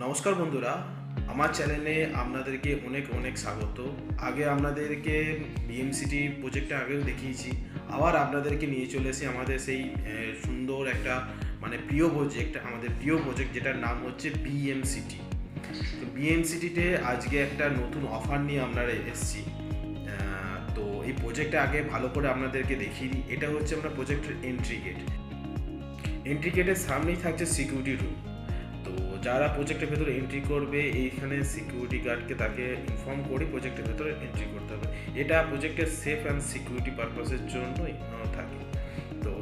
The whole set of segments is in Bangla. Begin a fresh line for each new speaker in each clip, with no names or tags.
নমস্কার বন্ধুরা, আমার চ্যানেলে আপনাদেরকে অনেক অনেক স্বাগত। আগে আপনাদেরকে বিএমসিটি প্রজেক্টটা আগেও দেখিয়েছি, আবার আপনাদেরকে নিয়ে চলে এসে আমাদের সেই সুন্দর একটা মানে প্রিয় প্রজেক্ট আমাদের প্রিয় প্রজেক্ট যেটার নাম হচ্ছে বিএমসিটি তো বিএমসিটিতে আজকে একটা নতুন অফার নিয়ে আমরা এসেছি। তো এই প্রজেক্টটা আগে ভালো করে আপনাদেরকে দেখিয়ে দিই। এটা হচ্ছে আমরা প্রজেক্টের এন্ট্রি গেট এন্ট্রি গেটের সামনেই থাকছে সিকিউরিটি রুম তো যারা প্রজেক্টের ভেতরে এন্ট্রি করবে, এইখানে সিকিউরিটি গার্ডকে তাকে ইনফর্ম করে প্রজেক্টের ভেতরে এন্ট্রি করতে হবে। এটা প্রজেক্টের সেফ অ্যান্ড সিকিউরিটি পারপাসের জন্যই থাকে। তো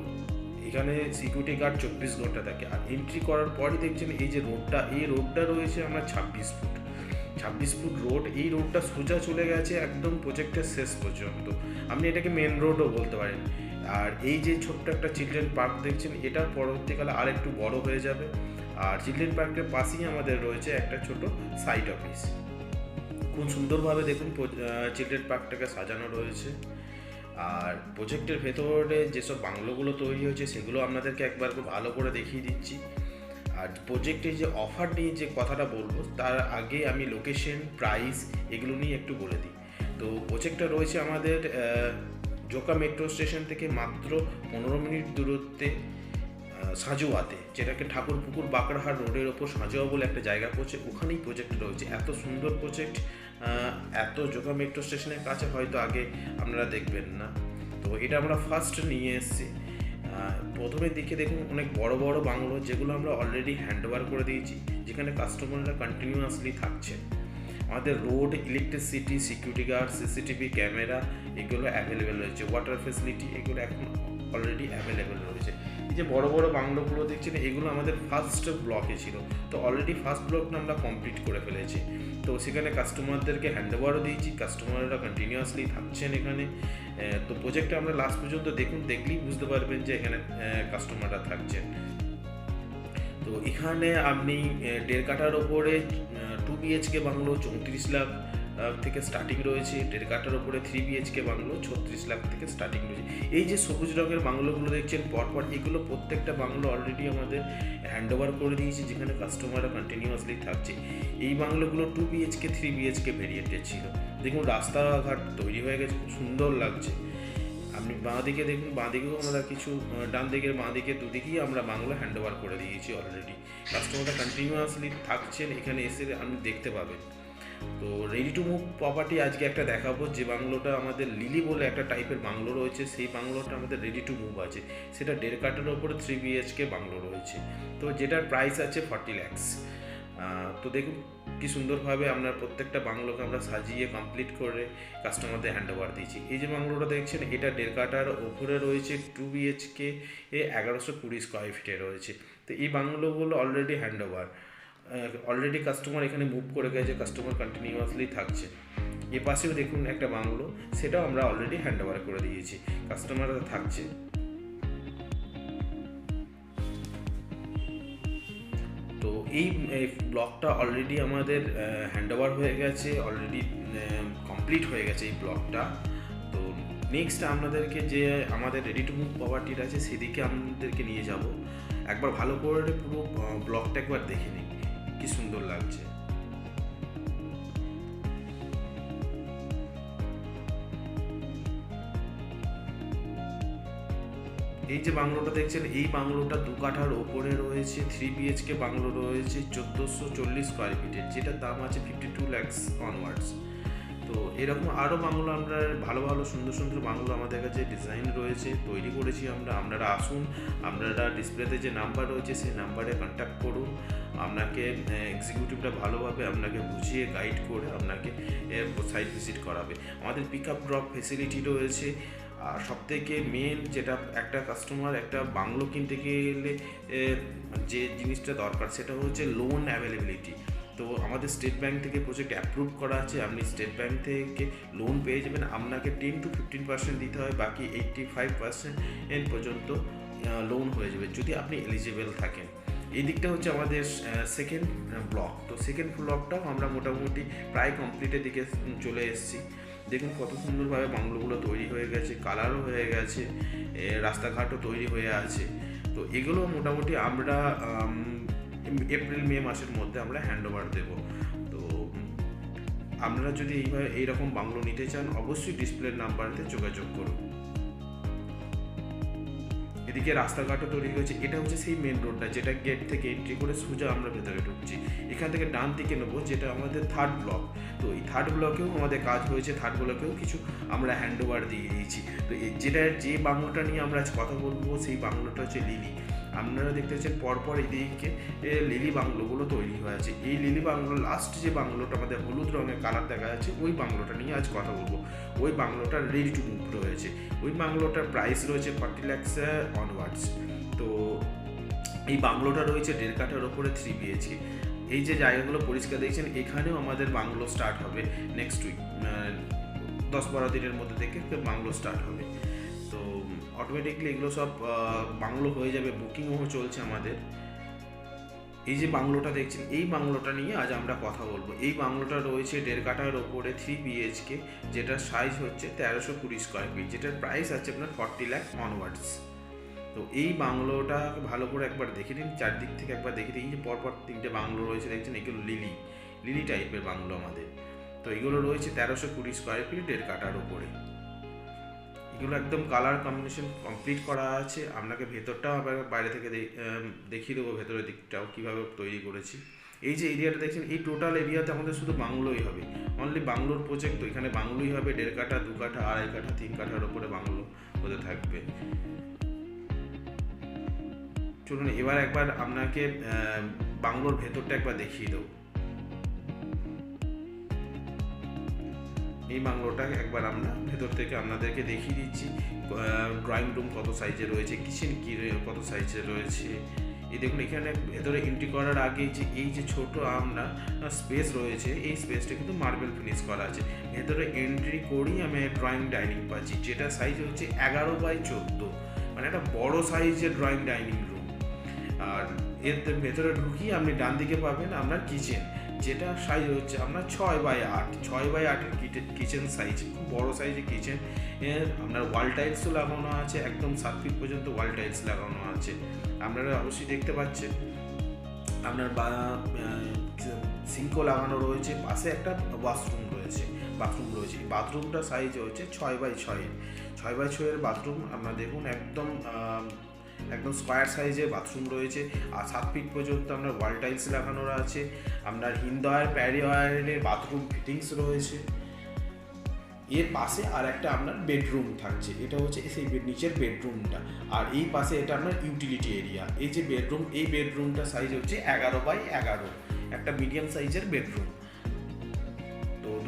এখানে সিকিউরিটি গার্ড চব্বিশ ঘণ্টা থাকে। আর এন্ট্রি করার পরই দেখছেন এই যে রোডটা এই রোডটা রয়েছে আমরা ছাব্বিশ ফুট। ছাব্বিশ ফুট রোড এই রোডটা সোজা চলে গেছে একদম প্রজেক্টের শেষ পর্যন্ত। আপনি এটাকে মেন রোডও বলতে পারেন। আর এই যে ছোট্ট একটা চিলড্রেন পার্ক দেখছেন এটা পরবর্তীকালে আর একটু বড় হয়ে যাবে। আর চিলড্রেন পার্কের পাশেই আমাদের রয়েছে একটা ছোট সাইট অফিস খুব সুন্দরভাবে দেখুন চিলড্রেন পার্কটাকে সাজানো রয়েছে। আর প্রজেক্টের ভেতরে যেসব বাংলোগুলো তৈরি হয়েছে, সেগুলো আপনাদেরকে একবার খুব ভালো করে দেখিয়ে দিচ্ছি। আর প্রজেক্টে যে অফার নিয়ে যে কথাটা বলব, তার আগে আমি লোকেশন প্রাইস এগুলো নিয়ে একটু বলে দিই। তো প্রজেক্টটা রয়েছে আমাদের জোকা মেট্রো স্টেশন থেকে মাত্র পনেরো মিনিট দূরত্বে। সাজুয়াতে, যেটাকে ঠাকুরপুকুর বাঁকড়াহাট রোডের ওপর সাজুয়া বলে একটা জায়গা পড়ছে ওখানেই প্রজেক্ট রয়েছে। এত সুন্দর প্রজেক্ট এত জোকা মেট্রো স্টেশনের কাছে হয়তো আগে আপনারা দেখবেন না। তো এটা আমরা ফার্স্ট নিয়ে এসেছি। প্রথমে দিকে দেখুন অনেক বড় বড় বাংলো, যেগুলো আমরা অলরেডি হ্যান্ড ওভার করে দিয়েছি, যেখানে কাস্টমাররা কন্টিনিউয়াসলি থাকছে। আমাদের road electricity security guard CCTV camera এগুলো অ্যাভেলেবেল রয়েছে। ওয়াটার ফেসিলিটি এগুলো এখন অলরেডি অ্যাভেলেবেল রয়েছে। এই যে বড় বড় বাংলোগুলো দেখছেন এগুলো আমাদের ফার্স্ট ব্লকে ছিল। তো অলরেডি ফার্স্ট ব্লকটা আমরা কমপ্লিট করে ফেলেছি। তো সেখানে কাস্টমারদেরকে হ্যান্ড ওভারও দিয়েছি কাস্টমাররা কন্টিনিউয়াসলি থাকছেন এখানে। তো প্রজেক্টটা আমরা লাস্ট পর্যন্ত দেখুন, দেখলেই বুঝতে পারবেন যে এখানে কাস্টমাররা থাকছেন। তো এখানে আপনি দেড় কাঠার ওপরে টু বিএইচকে বাংলো, চৌত্রিশ লাখ। থেকে স্টার্টিং রয়েছে, দেড় কাঠার ওপরে থ্রি বিএইচকে বাংলো, ছত্রিশ লাখ থেকে স্টার্টিং রয়েছে। এই যে সবুজ রঙের বাংলোগুলো দেখছেন, পরপর এগুলো প্রত্যেকটা বাংলো অলরেডি আমাদের হ্যান্ড ওভার করে দিয়েছি, যেখানে কাস্টমাররা কন্টিনিউয়াসলি থাকছে। এই বাংলোগুলো টু বিএইচকে থ্রি বিএইচকে ভেরিয়েন্টের ছিল। দেখুন, রাস্তাঘাট তৈরি হয়ে গেছে, খুব সুন্দর লাগছে। আপনি বাঁ দিকে দেখুন বাঁ দিকেও আমরা কিছু ডান দিকের বাঁ দিকে দুদিকেই আমরা বাংলা হ্যান্ড ওভার করে দিয়েছি অলরেডি কাস্টমাররা কন্টিনিউয়াসলি থাকছেন, এখানে এসে আপনি দেখতে পাবেন। তো রেডি টু মুভ প্রপার্টি আজকে একটা দেখাবো। যে বাংলোটা আমাদের লিলি বলে একটা টাইপের বাংলো রয়েছে, সেই বাংলোটা আমাদের রেডি টু মুভ আছে। সেটা দেড় কাটার ওপরে থ্রি বিএইচকে বাংলো রয়েছে। তো যেটার প্রাইস আছে ফর্টি ল্যাক্স তো দেখুন কি সুন্দরভাবে আমরা প্রত্যেকটা বাংলোকে আমরা সাজিয়ে কমপ্লিট করে কাস্টমারদের হ্যান্ড ওভার দিয়েছি। এই যে বাংলোটা দেখছেন, এটা দেড় কাটার ওপরে রয়েছে টু বিএইচকে এ এগারোশো কুড়ি স্কোয়ার ফিটে রয়েছে। তো এই বাংলোগুলো already hand over already customer এখানে মুভ করে গেছে কাস্টমার কন্টিনিউয়াসলি থাকছে। এ পাশেও দেখুন একটা বাংলো, সেটাও আমরা অলরেডি হ্যান্ড ওভার করে দিয়েছি কাস্টমাররা থাকছে। তো এই ব্লকটা অলরেডি আমাদের হ্যান্ড ওভার হয়ে গেছে অলরেডি কমপ্লিট হয়ে গেছে এই ব্লকটা তো নেক্সট আপনাদেরকে যে আমাদের রেডি টু মুভ প্রপার্টির আছে, সেদিকে আপনাদেরকে নিয়ে যাব। একবার ভালো করে পুরো ব্লকটা একবার দেখে নিন কি সুন্দর লাগছে। এই যে বাংলোটা দেখছেন, এই বাংলোটা দু কাঠার ওপরে রয়েছে থ্রি বিএইচকে বাংলো রয়েছে, চোদ্দোশো চল্লিশ স্কোয়ার ফিটের যেটার দাম আছে ফিফটি টু ল্যাক্স অনওয়ার্ডস তো এরকম আরও বাংলো আমরা, ভালো ভালো সুন্দর সুন্দর বাংলো আমাদের কাছে ডিজাইন রয়েছে, তৈরি করেছি আমরা। আপনারা আসুন, আপনারা ডিসপ্লেতে যে নাম্বার রয়েছে, সেই নাম্বারে কন্ট্যাক্ট করুন। আপনাকে এক্সিকিউটিভটা ভালোভাবে আপনাকে বুঝিয়ে গাইড করে আপনাকে সাইট ভিজিট করাবে। আমাদের পিক আপ ড্রপ ফেসিলিটি রয়েছে। আর সবথেকে মেন যেটা একটা কাস্টমার একটা বাংলো কিনতে গেলে যে জিনিসটা দরকার সেটা হচ্ছে লোন অ্যাভেলেবিলিটি তো আমাদের স্টেট ব্যাংক থেকে প্রজেক্ট অ্যাপ্রুভ করা আছে, আপনি স্টেট ব্যাংক থেকে লোন পেয়ে যাবেন। আপনাকে টেন টু ফিফটিন পার্সেন্ট দিতে হয়, বাকি এইট্টি ফাইভ পার্সেন্ট পর্যন্ত লোন হয়ে যাবে, যদি আপনি এলিজিবল থাকেন। এই দিকটা হচ্ছে আমাদের সেকেন্ড ব্লক তো সেকেন্ড ব্লকটাও আমরা মোটামুটি প্রায় কমপ্লিটের দিকে চলে এসেছি। দেখুন কত সুন্দরভাবে বাংলোগুলো তৈরি হয়ে গেছে কালারও হয়ে গেছে রাস্তাঘাটও তৈরি হয়ে আছে। তো এগুলো মোটামুটি আমরা এপ্রিল মে মাসের মধ্যে আমরা হ্যান্ড ওভার দেবো। তো আপনারা যদি এইভাবে এইরকম বাংলো নিতে চান, অবশ্যই ডিসপ্লের নাম্বারতে যোগাযোগ করুন। এদিকে রাস্তাঘাটও তৈরি হয়েছে। এটা হচ্ছে সেই মেন রোডটা যেটা গেট থেকে এন্ট্রি করে সোজা আমরা ভেতরে ঢুকছি। এখান থেকে ডান দিকে নেব, যেটা আমাদের থার্ড ব্লক তো এই থার্ড ব্লকেও আমাদের কাজ হয়েছে থার্ড ব্লকেও কিছু আমরা হ্যান্ড ওভার দিয়ে দিয়েছি। তো যেটা, যে বাংলোটা নিয়ে আমরা আজ কথা বলব, সেই বাংলোটা হচ্ছে লিলি আপনারা দেখতে পাচ্ছেন পরপর এদিকে লিলি বাংলোগুলো তৈরি হয়ে আছে। এই লিলি বাংলো লাস্ট যে বাংলোটা আমাদের হলুদ রঙের কালার দেখা যাচ্ছে, ওই বাংলোটা নিয়ে আজ কথা বলব। ওই বাংলোটা রেডি টু মুভ রয়েছে। ওই বাংলোটার প্রাইস রয়েছে ফর্টি ল্যাক্স অনওয়ার্ডস তো, এই বাংলোটা রয়েছে দেড় কাঠার ওপরে থ্রি বিএচকে এই যে জায়গাগুলো পরিষ্কার দেখছেন, এখানেও আমাদের বাংলো স্টার্ট হবে নেক্সট উইক দশ বারো দিনের মধ্যে থেকে বাংলো স্টার্ট হবে। অটোমেটিকলি এগুলো সব বাংলো হয়ে যাবে বুকিংও চলছে আমাদের। এই যে বাংলোটা দেখছেন, এই বাংলোটা নিয়ে আজ আমরা কথা বলব। এই বাংলোটা রয়েছে দেড় কাঠার ওপরে থ্রি বিএইচকে যেটার সাইজ হচ্ছে তেরোশো কুড়ি স্কোয়ার ফিট যেটার প্রাইস আছে আপনার ফর্টি ল্যাক অনওয়ার্ডস তো এই বাংলোটা ভালো করে একবার দেখে নিন, চারদিক থেকে একবার দেখে দিন যে পরপর তিনটে বাংলো রয়েছে, দেখছেন এগুলো লিলি লিলি টাইপের বাংলো আমাদের। তো এগুলো রয়েছে তেরোশো কুড়ি স্কোয়ার ফিট দেড় কাটার ওপরে। এগুলো একদম কালার কম্বিনেশন কমপ্লিট করা আছে। আপনাকে ভেতরটাও আবার বাইরে থেকে দেখিয়ে দেবো ভেতরের দিকটাও কীভাবে তৈরি করেছি। এই যে এরিয়াটা দেখছেন, এই টোটাল এরিয়াতে আমাদের শুধু বাংলোই হবে। অনলি বাংলোর প্রজেক্ট তো, এখানে বাংলোই হবে, দেড় কাঠা, দু কাঠা, আড়াই কাঠা, তিন কাঠার ওপরে বাংলো হতে থাকবে। চলুন, এবার একবার আপনাকে বাংলোর ভেতরটা একবার দেখিয়ে দেবো। এই বাংলোটা একবার আমরা ভেতর থেকে আপনাদেরকে দেখিয়ে দিচ্ছি ড্রয়িং রুম কত সাইজে রয়েছে কিচেন কি কত সাইজে রয়েছে। এই দেখুন, এখানে ভেতরে এন্ট্রি করার আগে যে এই যে ছোট আমরা স্পেস রয়েছে, এই স্পেসটা কিন্তু মার্বেল ফিনিশ করা আছে। ভেতরে এন্ট্রি করেই আমি ড্রয়িং ডাইনিং পাচ্ছি, যেটা সাইজ হচ্ছে এগারো বাই চোদ্দ। মানে একটা বড় সাইজের ড্রয়িং ডাইনিং রুম আর এর ভেতরে ঢুকিয়ে আপনি ডান দিকে পাবেন আপনার কিচেন যেটা সাইজ হচ্ছে আপনার ছয় বাই আট। ছয় বাই আটের কিচেন সাইজ খুব বড় সাইজের কিচেন এর আপনার ওয়াল টাইলসও লাগানো আছে, একদম সাত ফিট পর্যন্ত ওয়াল টাইলস লাগানো আছে। আপনারা অবশ্যই দেখতে পাচ্ছেন। আপনার বা সিঙ্কও লাগানো রয়েছে। পাশে একটা ওয়াশরুম রয়েছে বাথরুম রয়েছে। বাথরুমটা সাইজ হচ্ছে ছয় বাই ছয়ের ছয় বাই ছয়ের বাথরুম আপনার দেখুন, একদম একদম স্কোয়ার সাইজের বাথরুম রয়েছে। আর সাত ফিট পর্যন্ত আপনার ওয়াল টাইলস লাগানো আছে। আপনার হিন্দওয়ার প্যারিওয়ারের বাথরুম ফিটিংস রয়েছে। এর পাশে আর একটা আপনার বেডরুম থাকছে। এটা হচ্ছে সেই নিচের বেডরুমটা আর এই পাশে এটা আপনার ইউটিলিটি এরিয়া এই যে বেডরুম এই বেডরুমটা সাইজ হচ্ছে এগারো বাই এগারো। একটা মিডিয়াম সাইজের বেডরুম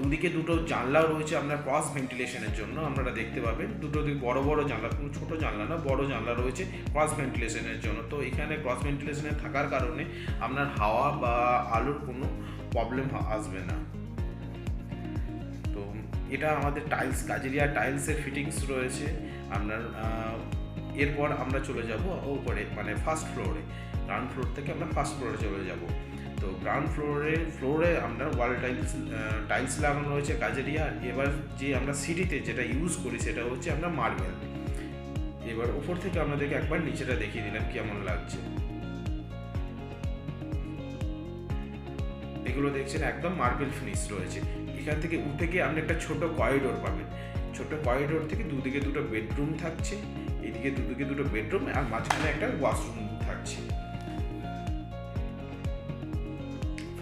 দুদিকে দুটো জানলাও রয়েছে আপনার ক্রস ভেন্টিলেশনের জন্য, আপনারা দেখতে পাবেন। দুটো দিক বড় বড় জানলা, কোনো ছোটো জানলা না, বড় জানলা রয়েছে ক্রস ভেন্টিলেশনের জন্য। তো এখানে ক্রস ভেন্টিলেশনের থাকার কারণে আপনার হাওয়া বা আলোর কোনো প্রবলেম আসবে না। তো এটা আমাদের টাইলস কাজেরিয়া টাইলসের ফিটিংস রয়েছে। আপনার এরপর আমরা চলে যাব ওপরে মানে ফার্স্ট ফ্লোরে গ্রাউন্ড ফ্লোর থেকে আমরা ফার্স্ট ফ্লোরে চলে যাব। তো গ্রাউন্ড ফ্লোরে ফ্লোরে আমরা ওয়াল টাইলস টাইলস লাগানো রয়েছে কাজেরিয়া। এবার যে আমরা সিটিতে যেটা ইউজ করি সেটা হচ্ছে আমরা মার্বেল এবার উপর থেকে আপনাদেরকে একবার নিচেটা দেখিয়ে দিলাম কেমন লাগছে। এগুলো দেখছেন একদম মার্বেল ফিনিশ রয়েছে। এখান থেকে উঠে গিয়ে আপনি একটা ছোট করিডোর পাবেন। ছোট করিডোর থেকে দুদিকে দুটো বেডরুম থাকছে। এদিকে দুদিকে দুটো বেডরুম আর মাঝখানে একটা ওয়াশরুম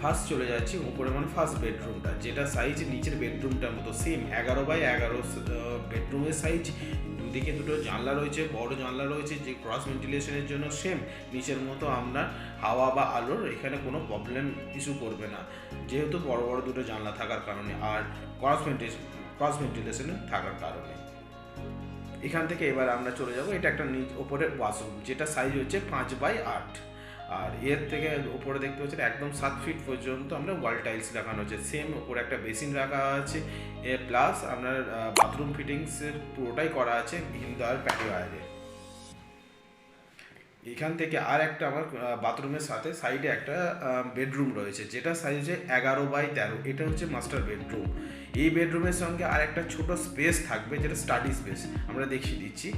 ফার্স্ট চলে যাচ্ছি, উপরে মানে ফার্স্ট বেডরুমটা যেটা সাইজ নিচের বেডরুমটার মতো সেম এগারো বাই এগারো বেডরুমের সাইজ দুদিকে দুটো জানলা রয়েছে, বড় জানলা রয়েছে, যে ক্রস ভেন্টিলেশনের জন্য সেম নিচের মতো আপনার হাওয়া বা আলোর, এখানে কোনো প্রবলেম ইস্যু করবে না। যেহেতু বড় বড় দুটো জানলা থাকার কারণে, আর ক্রস ভেন্টিলেশন ক্রস ভেন্টিলেশনে থাকার কারণে। এখান থেকে এবার আমরা চলে যাব, এটা একটা নিচ, ওপরে ওয়াশরুম যেটা সাইজ হচ্ছে পাঁচ বাই আট। আর এর থেকে উপরে দেখতে পাচ্ছেন একদম সাত ফিট পর্যন্ত আমরা ওয়াল টাইলস লাগানো হচ্ছে। সেম ওপরে একটা বেসিন রাখা আছে। এ প্লাস আপনার বাথরুম ফিটিংসের পুরোটাই করা আছে। হিন্দু আর প্যাটিওয়ারে এখান থেকে আর একটা আমার বাথরুমের সাথে সাইডে একটা বেডরুম রয়েছে, যেটা সাইজে এগারো বাই তেরো। এটা হচ্ছে মাস্টার বেডরুম এই বেডরুমের সঙ্গে আর একটা ছোট স্পেস থাকবে, যেটা স্টাডি স্পেস আমরা দেখিয়ে দিচ্ছি।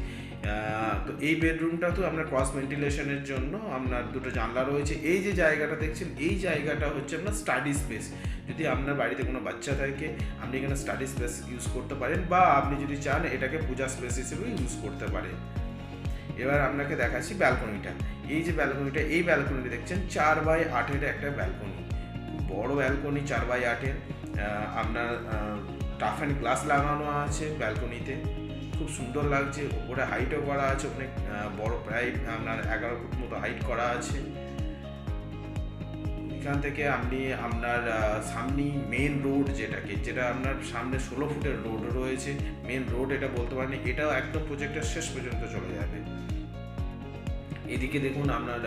তো এই বেডরুমটা তো আপনার ক্রস ভেন্টিলেশনের জন্য আপনার দুটো জানলা রয়েছে। এই যে জায়গাটা দেখছেন, এই জায়গাটা হচ্ছে আপনার স্টাডি স্পেস যদি আপনার বাড়িতে কোনো বাচ্চা থাকে, আপনি এখানে স্টাডি স্পেস ইউজ করতে পারেন, বা আপনি যদি চান, এটাকে পূজা স্পেস হিসেবে ইউজ করতে পারেন। এবার আপনাকে দেখাচ্ছি ব্যালকনিটা। এই যে ব্যালকনিটা, এই ব্যালকনিটা দেখছেন, চার বাই আটের একটা ব্যালকনি। বড় ব্যালকনি, চার বাই আটের। আপনার টাফ অ্যান্ড গ্লাস লাগানো আছে ব্যালকনিতে। খুব সুন্দর লাগছে, ওপরে হাইটও করা আছে, অনেক বড় প্রায় আপনার এগারো ফুট মতো হাইট করা আছে। এখান থেকে আপনি আপনার সামনেই মেন রোড যেটাকে, যেটা আপনার সামনে ষোলো ফুটের রোড রয়েছে মেন রোড এটা বলতে পারেন, এটাও একদম প্রজেক্টের শেষ পর্যন্ত চলে যাবে। এদিকে দেখুন আপনার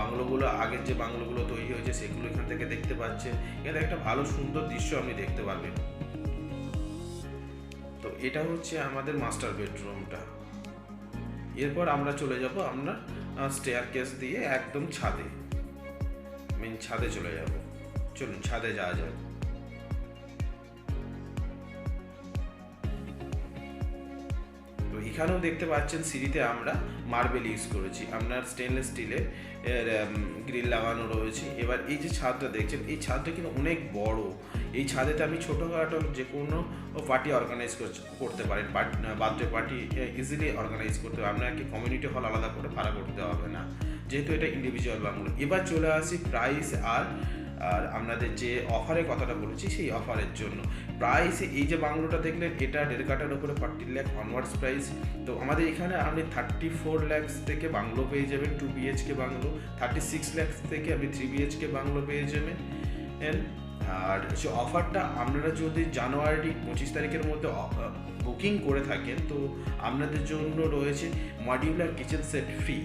বাংলোগুলো, আগের যে বাংলোগুলো তৈরি হয়েছে, সেগুলো এখান থেকে দেখতে পাচ্ছেন। এখানে একটা ভালো সুন্দর দৃশ্য আপনি দেখতে পাবেন তো এটা হচ্ছে আমাদের মাস্টার বেডরুমটা এরপর আমরা চলে যাব আপনার স্টেয়ার কেস দিয়ে একদম ছাদে। মেন ছাদে চলে যাব। চলুন, ছাদে যাওয়া যাক। এখানেও দেখতে পাচ্ছেন সিঁড়িতে আমরা মার্বেল ইউজ করেছি। আপনার স্টেনলেস স্টিলের গ্রিল লাগানো রয়েছে। এবার এই যে ছাদটা দেখছেন, এই ছাদটা কিন্তু অনেক বড়। এই ছাদেতে আমি ছোটোখাটো যে কোনো পার্টি অর্গানাইজ করতে পারেন। বার্থডে পার্টি ইজিলি অর্গানাইজ করতে হবে। আপনাকে কমিউনিটি হল আলাদা করে ভাড়া করতে হবে না। যেহেতু এটা ইন্ডিভিজুয়াল বাংলো। এবার চলে আসি প্রাইস আর আর আপনাদের যে অফারের কথাটা বলেছি, সেই অফারের জন্য। প্রাইস এই যে বাংলোটা দেখলেন এটা দেড় কাটার উপরে ফর্টি ল্যাক অনওয়ার্ডস প্রাইস তো আমাদের এখানে আপনি থার্টি ফোর ল্যাক্স থেকে বাংলো পেয়ে যাবেন two BHK bungalow. Thirty six lakhs থেকে আপনি থ্রি বিএইচকে বাংলো পেয়ে যাবেন। আর যে অফারটা আপনারা যদি জানুয়ারি পঁচিশ তারিখের মধ্যে বুকিং করে থাকেন, তো আপনাদের জন্য রয়েছে মডিউলার কিচেন সেট ফ্রি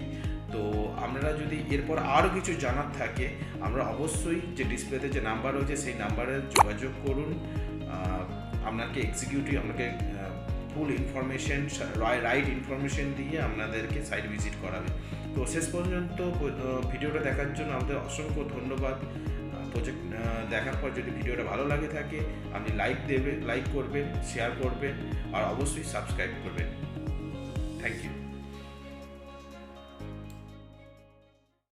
তো আপনারা যদি এরপর আরও কিছু জানার থাকে, আমরা অবশ্যই যে ডিসপ্লেতে যে নাম্বার রয়েছে, সেই নাম্বারে যোগাযোগ করুন। আপনাকে এক্সিকিউটিভ আপনাকে ফুল ইনফরমেশন রাইট ইনফরমেশন দিয়ে আপনাদেরকে সাইট ভিজিট করাবে। তো শেষ পর্যন্ত ভিডিওটা দেখার জন্য আমাদের অসংখ্য ধন্যবাদ। প্রজেক্ট দেখার পর যদি ভিডিওটা ভালো লাগে থাকে, আপনি লাইক দেবেন লাইক করবেন শেয়ার করবেন, আর অবশ্যই সাবস্ক্রাইব করবেন। Thank you